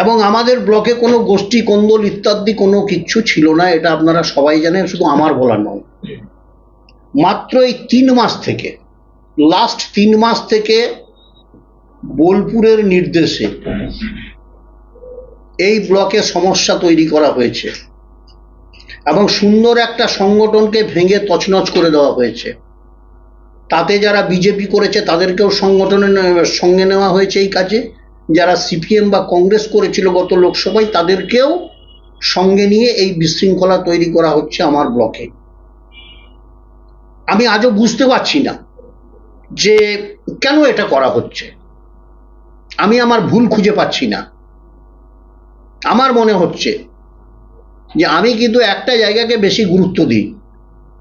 এবং আমাদের ব্লকে কোনো গোষ্ঠী, কোন্দল ইত্যাদি কোনো কিচ্ছু ছিল না, এটা আপনারা সবাই জানেন, শুধু আমার বলার নয়। মাত্র এই তিন মাস থেকে লাস্ট তিন মাস থেকে বোলপুরের নির্দেশে এই ব্লকে সমস্যা তৈরি করা হয়েছে এবং সুন্দর একটা সংগঠনকে ভেঙে তছনছ করে দেওয়া হয়েছে। তাতে যারা বিজেপি করেছে, তাদেরকেও সংগঠনের সঙ্গে নেওয়া হয়েছে এই কাজে। যারা সিপিএম বা কংগ্রেস করেছিল গত লোকসভায়, তাদেরকেও সঙ্গে নিয়ে এই বিশৃঙ্খলা তৈরি করা হচ্ছে আমার ব্লকে। আমি আজও বুঝতে পারছি না যে কেন এটা করা হচ্ছে। আমি আমার ভুল খুঁজে পাচ্ছি না। আমার মনে হচ্ছে যে আমি কিন্তু একটা জায়গাকে বেশি গুরুত্ব দিই।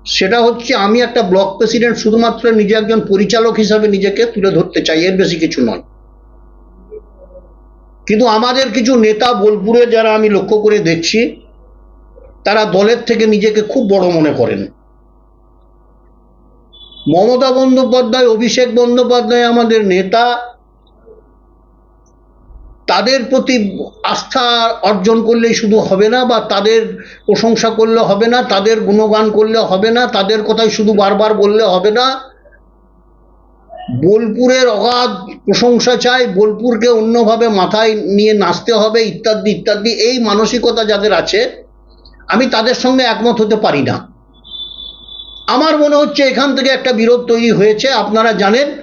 সেটা হচ্ছে আমি একটা ব্লক প্রেসিডেন্ট শুধুমাত্র নিজে একজন পরিচালক হিসাবে নিজেকে তুলে ধরতে চাই, এর বেশি কিছু নয়। কিন্তু আমাদের কিছু নেতা বোলপুরে যারা আমি লক্ষ্য করে দেখছি, তারা দলের থেকে নিজেকে খুব বড় মনে করেন। মমতা বন্দ্যোপাধ্যায়, অভিষেক বন্দ্যোপাধ্যায় আমাদের নেতা, তাদের প্রতি আস্থা অর্জন করলেই শুধু হবে না, বা তাদের প্রশংসা করলে হবে না, তাদের গুণগান করলে হবে না, তাদের কথাই শুধু বারবার বললে হবে না। বোলপুরের অগাধ প্রশংসা চাই, বোলপুরকে অন্যভাবে মাথায় নিয়ে নাচতে হবে, ইত্যাদি ইত্যাদি, এই মানসিকতা যাদের আছে, আমি তাদের সঙ্গে একমত হতে পারি না। আমার মনে হচ্ছে এখান থেকে একটা বিরোধ তৈরি হয়েছে। আপনারা জানেন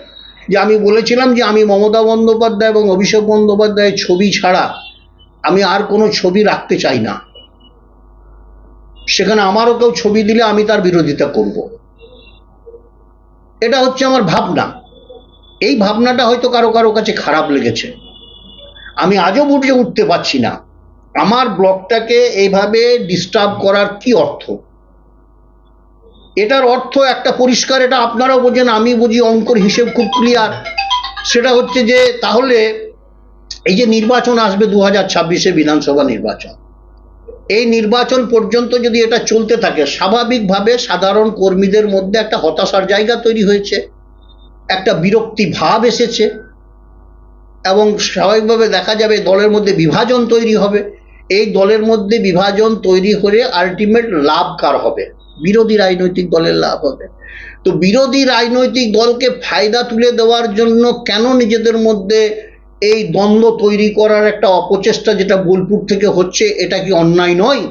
যে আমি বলেছিলাম যে আমি মমতা বন্দ্যোপাধ্যায় এবং অভিষেক বন্দ্যোপাধ্যায়ের ছবি ছাড়া আমি আর কোনো ছবি রাখতে চাই না। সেখানে আমারও কেউ ছবি দিলে আমি তার বিরোধিতা করব। এটা হচ্ছে আমার ভাবনা। এই ভাবনাটা হয়তো কারও কারও কাছে খারাপ লেগেছে। আমি আজও বুঝে উঠতে পারছি না, আমার ব্লগটাকে এইভাবে ডিস্টার্ব করার কি অর্থ? এটার অর্থ একটা পরিষ্কার, এটা আপনারাও বোঝেন, আমি বুঝি অঙ্কর হিসেব খুব ক্লিয়ার সেটা হচ্ছে যে, তাহলে এই যে নির্বাচন আসবে দু হাজার ছাব্বিশে বিধানসভা নির্বাচন, এই নির্বাচন পর্যন্ত যদি এটা চলতে থাকে, স্বাভাবিকভাবে সাধারণ কর্মীদের মধ্যে একটা হতাশার জায়গা তৈরি হয়েছে। একটা বিরক্তি ভাব এসেছে এবং স্বাভাবিকভাবে দেখা যাবে দলের মধ্যে বিভাজন তৈরি হবে। এই দলের মধ্যে বিভাজন তৈরি করে আলটিমেট লাভ কার হবে? বিরোধী রাজনৈতিক দলের লাভ হবে। তো বিরোধী রাজনৈতিক দলকে ফায়দা তুলে দেওয়ার জন্য কেন নিজেদের মধ্যে এই দ্বন্দ্ব তৈরি করার একটা অপচেষ্টা যেটা বোলপুর থেকে হচ্ছে, এটা কি অন্যায় নয়?